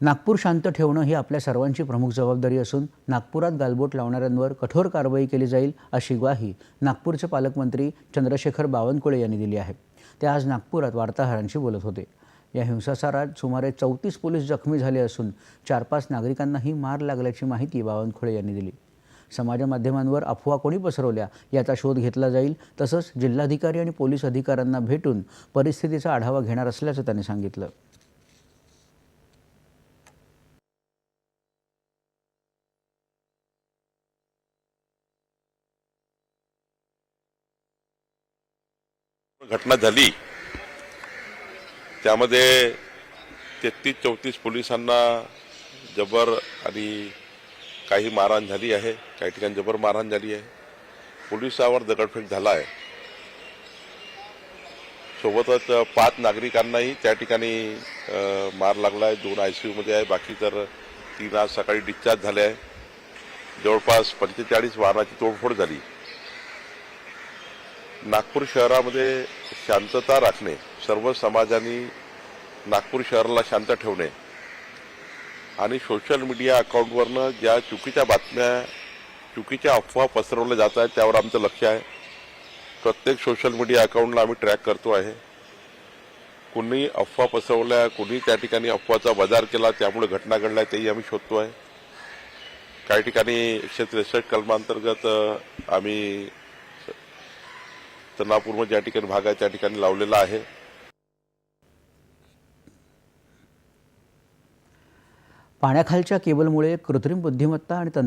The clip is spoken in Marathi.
नागपूर शांत ठेवणं ही आपल्या सर्वांची प्रमुख जबाबदारी असून नागपुरात गालबोट लावणाऱ्यांवर कठोर कारवाई केली जाईल अशी ग्वाही नागपूरचे पालकमंत्री चंद्रशेखर बावनकुळे यांनी दिली आहे. ते आज नागपुरात वार्ताहरांशी बोलत होते. या हिंसाचारात सुमारे चौतीस पोलीस जखमी झाले असून चार पाच नागरिकांनाही मार लागल्याची माहिती बावनकुळे यांनी दिली. समाजमाध्यमांवर अफवा कोणी पसरवल्या याचा शोध घेतला जाईल तसंच जिल्हाधिकारी आणि पोलीस अधिकाऱ्यांना भेटून परिस्थितीचा आढावा घेणार असल्याचं त्यांनी सांगितलं. घटना झाली त्यामध्ये तेहतीस चौतीस पोलिसांना जबर आणि काही मारहाण झाली आहे काही ठिकाणी जबर मारहाण झाली आहे. पोलिसावर दगडफेक झाला आहे सोबतच पाच नागरिकांनाही त्या ठिकाणी मार लागला आहे दोन आय सी यूमध्ये आहे. बाकी तर तीन आज सकाळी डिस्चार्ज झाले आहे. जवळपास पंचेचाळीस वाहनाची तोडफोड झाली. नागपूर शहरामध्ये शांतता राखणे सर्व समाजाने नागपूर शहराला शांत ठेवणे आणि सोशल मीडिया अकाउंटवरनं ज्या चुकीच्या बातम्या चुकीच्या अफवा पसरवल्या जात आहेत त्यावर आमचं लक्ष आहे. प्रत्येक सोशल मीडिया अकाउंटला आम्ही ट्रॅक करतो आहे. कुणी अफवा पसरवल्या कुणी त्या ठिकाणी अफवाचा बाजार केला त्यामुळे घटना घडल्या तेही आम्ही शोधतो आहे. काही ठिकाणी एकशे त्रेसष्ट कलमांतर्गत आम्ही आम्ही ज्या ठिकाणी भाग आहे त्या ठिकाणी लावलेला आहे. पाण्याखालच्या केबलमुळे कृत्रिम बुद्धिमत्ता आणि तंत्र